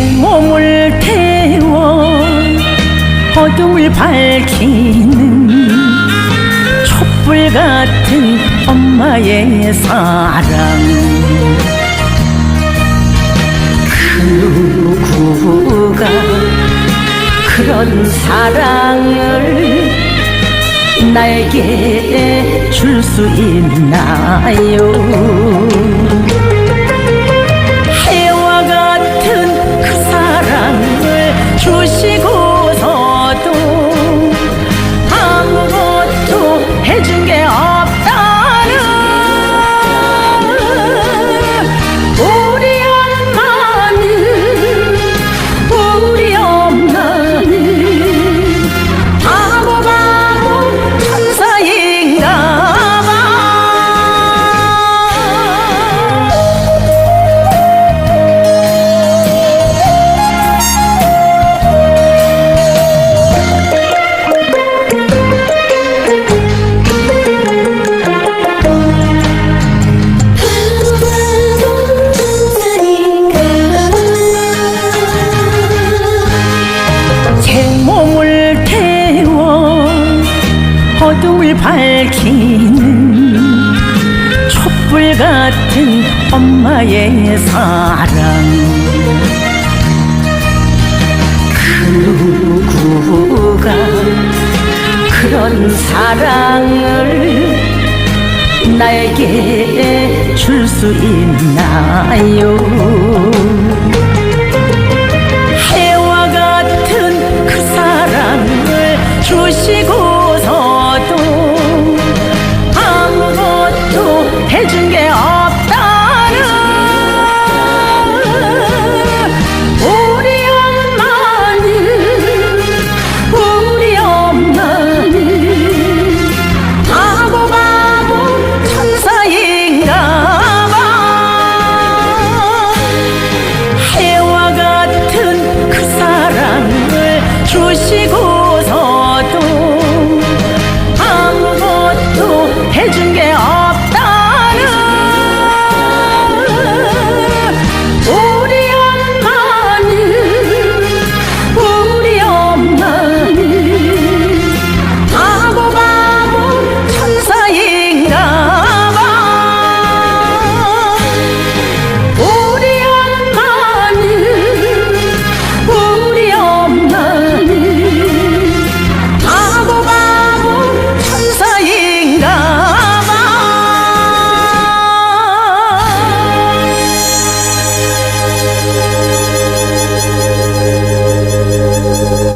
새 몸을 태워 어둠을 밝히는 촛불 같은 엄마의 사랑. 그 누구가 그런 사랑을 나에게 줄 수 있나요 어둠을 밝히는 촛불 같은 엄마의 사랑. 그 누구가 그런 사랑을 나에게 줄 수 있나요 legend.